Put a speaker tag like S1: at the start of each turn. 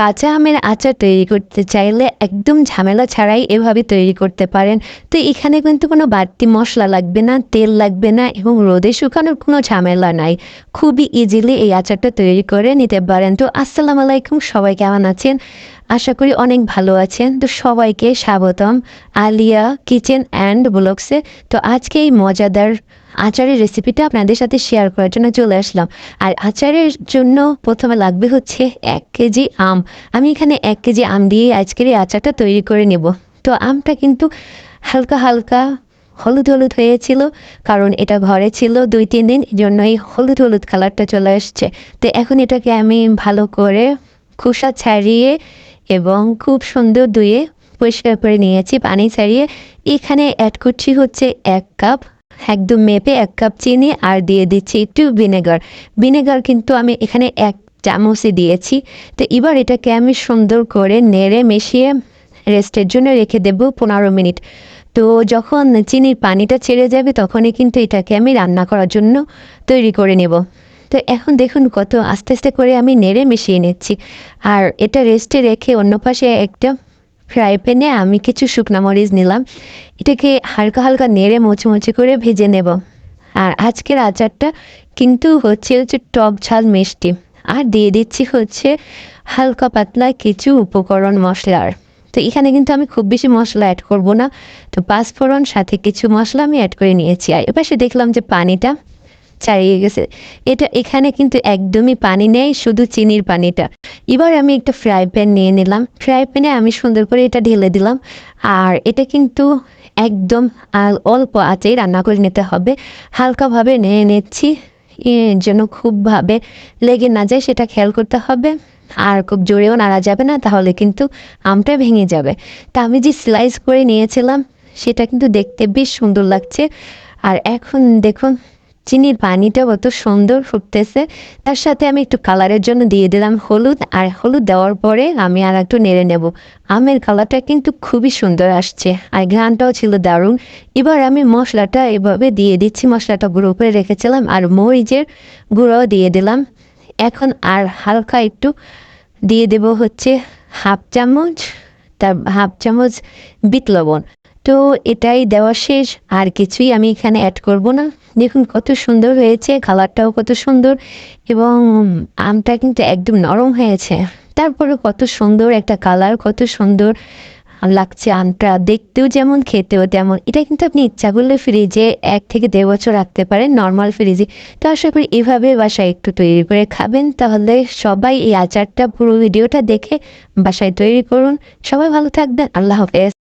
S1: কাঁচা আমের আচার তৈরি করতে চাইলে একদম ঝামেলা ছাড়াই এভাবে তৈরি করতে পারেন। তো এখানে কিন্তু কোনো বাড়তি মশলা লাগবে না, তেল লাগবে না এবং রোদে শুকানোর কোনো ঝামেলা নাই। খুবই ইজিলি এই আচারটা তৈরি করে নিতে পারেন। তো আসসালামু আলাইকুম, সবাই কেমন আছেন? আশা করি অনেক ভালো আছেন। তো সবাইকে স্বাগতম। আলিয়া কিচেন অ্যান্ড ব্লগসে। তো আজকে এই মজাদার আচারের রেসিপিটা আপনাদের সাথে শেয়ার করার জন্য চলে আসলাম। আর আচারের জন্য প্রথমে লাগবে হচ্ছে এক কেজি আম। আমি এখানে এক কেজি আম দিয়ে আজকের এই আচারটা তৈরি করে নেব। তো আমটা কিন্তু হালকা হালকা হলুদ হলুদ হয়েছিল, কারণ এটা ঘরে ছিল দুই, তিন দিন জন্য এই হলুদ হলুদ কালারটা চলে আসছে। তো এখন এটাকে আমি ভালো করে খোসা ছাড়িয়ে এবং খুব সুন্দর ধুয়ে পরিষ্কার করে নিয়েছি পানি ছাড়িয়ে। এখানে অ্যাড করছি হচ্ছে এক কাপ, একদম মেপে এক কাপ চিনি আর দিয়ে দিচ্ছি একটু ভিনেগার। ভিনেগার কিন্তু আমি এখানে এক চামচই দিয়েছি। তো এবার এটাকে আমি সুন্দর করে নেড়ে মিশিয়ে রেস্টের জন্য রেখে দেব পনেরো মিনিট। তো যখন চিনির পানিটা ছেড়ে যাবে তখনই কিন্তু এটাকে আমি রান্না করার জন্য তৈরি করে নেব। তো এখন দেখুন কত আস্তে আস্তে করে আমি নেড়ে মিশিয়ে নিচ্ছি। আর এটা রেস্টে রেখে অন্য পাশে একটা ফ্রাই প্যানে আমি কিছু শুকনা মরিচ নিলাম। এটাকে হালকা হালকা নেড়ে মুচমুচে করে ভেজে নেব। আর আজকের আচারটা কিন্তু হচ্ছে হচ্ছে টক ঝাল মিষ্টি। আর দিয়ে দিচ্ছি হচ্ছে হালকা পাতলা কিছু উপকরণ মশলার। তো এখানে কিন্তু আমি খুব বেশি মশলা অ্যাড করব না। তো পাঁচফোড়ন, সাথে কিছু মশলা আমি অ্যাড করে নিয়েছি। আর এপাশে দেখলাম যে পানিটা ছাড়িয়ে গেছে। এটা, এখানে কিন্তু একদমই পানি নেই, শুধু চিনির পানিটা। এবার আমি একটা ফ্রাই প্যান নিয়ে নিলাম। ফ্রাই প্যানে আমি সুন্দর করে এটা ঢেলে দিলাম। আর এটা কিন্তু একদম অল্প আঁচেই রান্না করে নিতে হবে। হালকাভাবে নিয়ে নিচ্ছি। যেন খুবভাবে লেগে না যায়, সেটা খেয়াল করতে হবে। আর খুব জোরেও নাড়া যাবে না, তাহলে কিন্তু আমটা ভেঙে যাবে। তা আমি যে স্লাইস করে নিয়েছিলাম, সেটা কিন্তু দেখতে বেশ সুন্দর লাগছে। আর এখন দেখুন চিনির পানিটা কত সুন্দর ফুটতেছে। তার সাথে আমি একটু কালারের জন্য দিয়ে দিলাম হলুদ, আর হলুদ দেওয়ার পরে আমি আর একটু নেড়ে নেব। আমের কালারটা কিন্তু খুবই সুন্দর আসছে, আর ঘ্রানটাও ছিল দারুণ। এবার আমি মশলাটা এভাবে দিয়ে দিচ্ছি, মশলাটা গুঁড়ো করে রেখেছিলাম, আর মরিচের গুঁড়োও দিয়ে দিলাম। এখন আর হালকা একটু দিয়ে দেব হচ্ছে হাফ চামচ, তার হাফ চামচ বিট লবণ। তো এটাই দেওয়া শেষ। আর কিছুই আমি এখানে অ্যাড করব না। দেখুন কত সুন্দর হয়েছে কালারটাও কত সুন্দর এবং আমটা কিন্তু একদম নরম হয়েছে। তারপরে কত সুন্দর একটা কালার কত সুন্দর লাগছে আমটা। দেখতেও যেমন, খেতেও তেমন। এটা কিন্তু আপনি ইচ্ছা করলে ফ্রিজে এক থেকে দেড় বছর রাখতে পারেন নর্মাল ফ্রিজে তো আশা করি এভাবে বাসায় একটু তৈরি করে খাবেন। তাহলে সবাই এই আচারটা পুরো ভিডিওটা দেখে বাসায় তৈরি করুন। সবাই ভালো থাকবেন। আল্লাহ হাফেজ।